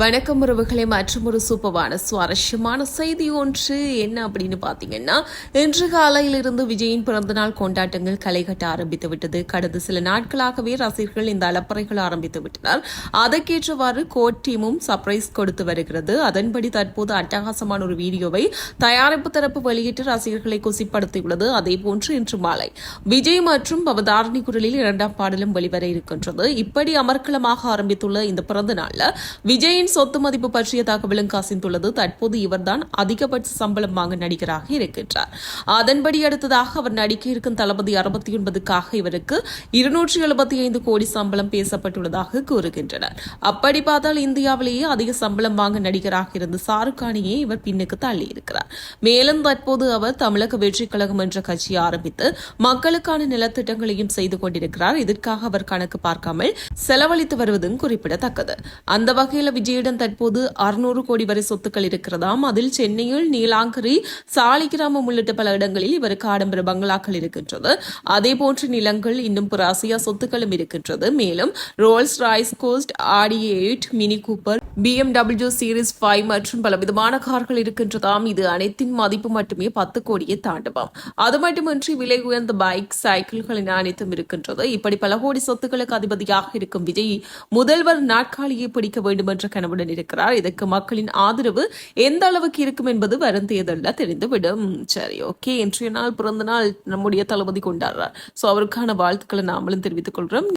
வணக்கம் உறவுகளை மற்றும் ஒரு சூப்பரான சுவாரஸ்யமான செய்தி ஒன்று. என்ன அப்படின்னு பார்த்தீங்கன்னா இன்று காலையிலிருந்து விஜயின் பிறந்தநாள் கொண்டாட்டங்கள் களை கட்ட ஆரம்பித்து விட்டது கடந்த சில நாட்களாகவே ரசிகர்கள் இந்த அலப்பறைகள் ஆரம்பித்து விட்டனர். அதற்கேற்றவாறு கோட் டீமும் சர்ப்ரைஸ் கொடுத்து வருகிறது. அதன்படி தற்போது அட்டகாசமான ஒரு வீடியோவை தயாரிப்பு தரப்பு வெளியிட்டு ரசிகர்களை குசிப்படுத்தியுள்ளது. அதே போன்று இன்று மாலை விஜய் மற்றும் பவதாரணி குரலில் இரண்டாம் பாடலும் வெளிவர இருக்கின்றது. இப்படி அமர்க்கலமாக ஆரம்பித்துள்ள இந்த பிறந்த நாளில் விஜயின் சொத்து மதிப்பு பற்றிய தகவலும் கசிந்துள்ளது. தற்போது இவர்தான் அதிகபட்ச சம்பளம் வாங்க நடிகராக இருக்கின்றார். அதன்படி அடுத்ததாக அவர் நடிக்க இருக்கும் தளபதி அறுபத்தி ஒன்பதுக்காக இவருக்கு இருநூற்றி எழுபத்தி ஐந்து கோடி சம்பளம் பேசப்பட்டுள்ளதாக கூறுகின்றனர். அப்படி பார்த்தால் இந்தியாவிலேயே அதிக சம்பளம் வாங்க நடிகராக இருந்த ஷாருக் கானையே இவர் பின்னுக்கு தள்ளியிருக்கிறார். மேலும் தற்போது அவர் தமிழக வெற்றிக் கழகம் என்ற கட்சியை ஆரம்பித்து மக்களுக்கான நிலத்திட்டங்களையும் செய்து கொண்டிருக்கிறார். இதற்காக அவர் கணக்கு பார்க்காமல் செலவழித்து வருவதும் குறிப்பிடத்தக்கது. அந்த வகையில் விஜய் விஜயிடம் தற்போது அறுநூறு கோடி வரை சொத்துக்கள் இருக்கிறதாம். அதில் சென்னையில் நீலாங்கரி சாலிகிராமம் உள்ளிட்ட பல இடங்களில் இவருக்கு ஆடம்பர பங்களாக்கள் இருக்கின்றது. அதே போன்று நிலங்கள் இன்னும் பிற அசியா சொத்துக்களும் இருக்கின்றது. மேலும் Rolls Royce Ghost Audi eight Mini Cooper BMW series five மற்றும் பல விதமான கார்கள் இருக்கின்றதாம். இது அனைத்தின் மதிப்பு மட்டுமே பத்து கோடியை தாண்டுமாம். அது மட்டுமின்றி விலை உயர்ந்த பைக் சைக்கிள்களின் அனைத்தும் இருக்கின்றது. இப்படி பல கோடி சொத்துக்களுக்கு அதிபதியாக இருக்கும் விஜய் முதல்வர் நாட்காலியை பிடிக்க வேண்டும் என்ற கனவுடன் இருக்கிறார். இதற்கு மக்களின் ஆதரவு எந்த அளவுக்கு இருக்கும் என்பது வரும் தெரிந்துவிடும். சரி ஓகே இன்றைய நாள் பிறந்த நாள் நம்முடைய தளபதி கொண்டாடுறார். சோ அவருக்கான வாழ்த்துக்களை நாமளும் தெரிவித்துக் கொள்கிறோம்.